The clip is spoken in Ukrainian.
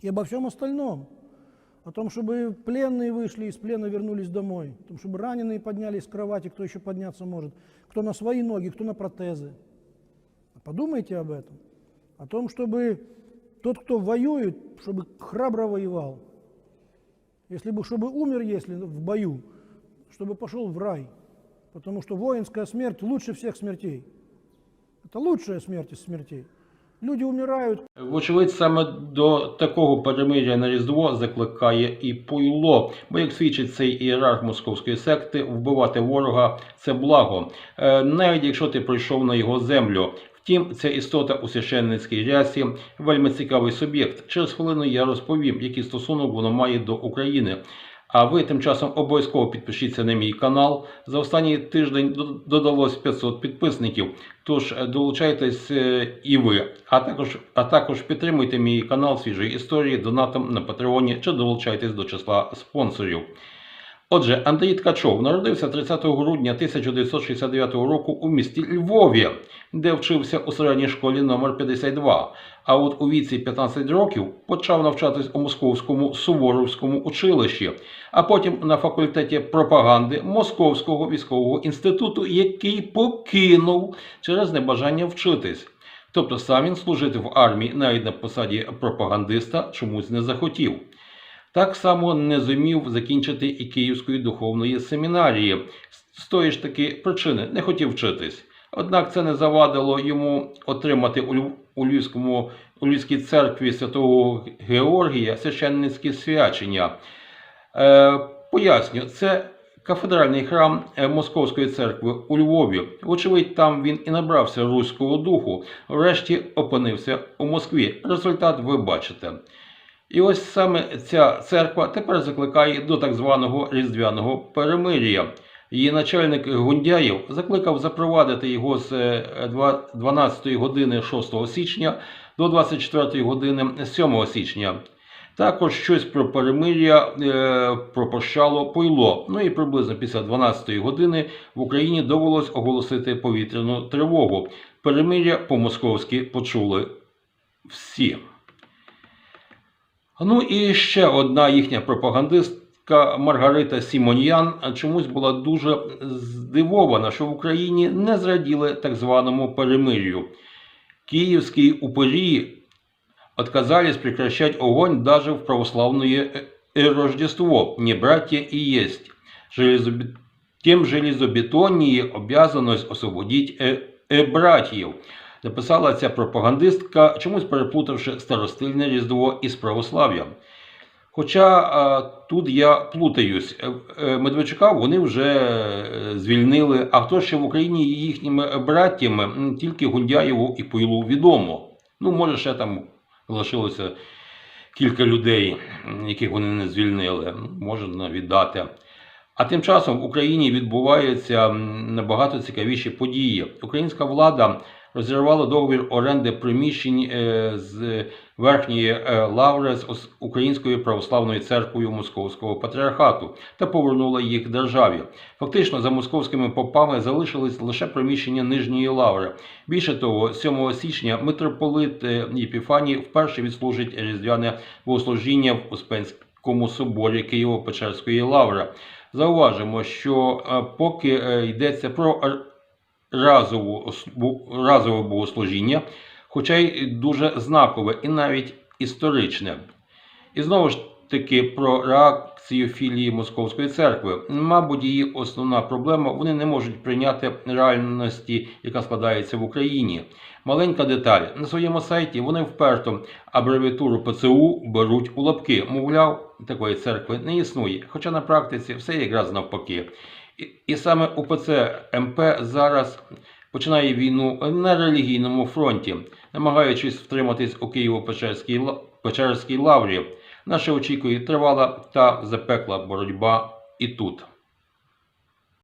и обо всем остальном. О том, чтобы пленные вышли из плена, вернулись домой. О том, чтобы раненые поднялись с кровати, кто еще подняться может. Кто на свои ноги, кто на протезы. Подумайте об этом. О том, чтобы тот, кто воюет, чтобы храбро воевал. Если бы, чтобы умер, если в бою, чтобы пошел в рай. Потому что воинская смерть лучше всех смертей. Это лучшая смерть из смертей. Люди умирают, Вочевидь, саме до такого перемиря на Різдво закликає і Пуйло, бо як свідчить цей ієрарх московської секти, вбивати ворога це благо, Е, навіть якщо ти прийшов на його землю. Втім, ця істота у священницькій рясі вельми цікавий суб'єкт. Через хвилину я розповім, який стосунок воно має до України. А ви тим часом обов'язково підпишіться на мій канал. За останній тиждень до- додалось 500 підписників. Тож е, долучайтесь е, і ви. А також, а також підтримуйте мій канал свіжої історії донатом на Патреоні чи долучайтесь до числа спонсорів. Отже, Андрій Ткачов народився 30 грудня 1969 року у місті Львові, де вчився у середній школі номер 52. А от у віці 15 років почав навчатись у Московському Суворовському училищі, а потім на факультеті пропаганди Московського військового інституту, який покинув через небажання вчитись. Тобто сам він служити в армії навіть на посаді пропагандиста чомусь не захотів. Так само не зумів закінчити і Київської духовної семінарії. З тої ж таки причини не хотів вчитись. Однак це не завадило йому отримати у, Львівському у Львівській церкві святого Георгія священницькі свячення. Е, поясню, це кафедральний храм е, Московської церкви у Львові. Вочевидь, там він і набрався руського духу. Врешті опинився у Москві. Результат ви бачите. І ось саме ця церква тепер закликає до так званого різдвяного перемир'я. Її начальник Гундяєв закликав запровадити його з е, два- 12 години 6 січня до 24 години 7 січня. Також щось про перемир'я е, пропощало Пойло. Ну і приблизно після 12 години в Україні довелось оголосити повітряну тривогу. Перемир'я по-московськи почули всі. Ну і ще одна їхня пропагандистка Маргарита Сімоньян чомусь була дуже здивована, що в Україні не зраділи так званому перемир'ю. Київські упорі отказались прекращать огонь даже в православное э, Рождество. Не братья и есть. Железобе- Тем железобетоннее обязанность освободить э, э, братьев. Написала ця пропагандистка, чомусь переплутавши старостильне Різдво із православ'ям. Хоча а, тут я плутаюсь, Е, е, Медведчука вони вже е, звільнили, а хто ще в Україні є їхніми браттями, тільки Гундяєву і Пойлу відомо. Ну, може, ще там лишилося кілька людей, яких вони не звільнили, можна віддати. А тим часом в Україні відбуваються набагато цікавіші події. Українська влада розірвала договір оренди приміщень е, з верхньої е, лаври з Українською православною церквою Московського патріархату та повернула їх державі. Фактично за московськими попами залишились лише приміщення нижньої лаври. Більше того, 7 січня митрополит е, Єпіфаній вперше відслужить різдвяне богослужіння в Успенському соборі Києво-Печерської лаври. Зауважимо, що поки йдеться про разове богослужіння, хоча й дуже знакове і навіть історичне. І знову ж таки про реакцію філії Московської церкви. Мабуть, її основна проблема вони не можуть прийняти реальності, яка складається в Україні. Маленька деталь на своєму сайті вони вперто абревіатуру ПЦУ беруть у лапки. Мовляв, такої церкви не існує. Хоча на практиці все якраз навпаки. І, саме УПЦ МП зараз починає війну на релігійному фронті, намагаючись втриматись у Києво-Печерській Печерській лаврі. Наше очікує тривала та запекла боротьба і тут.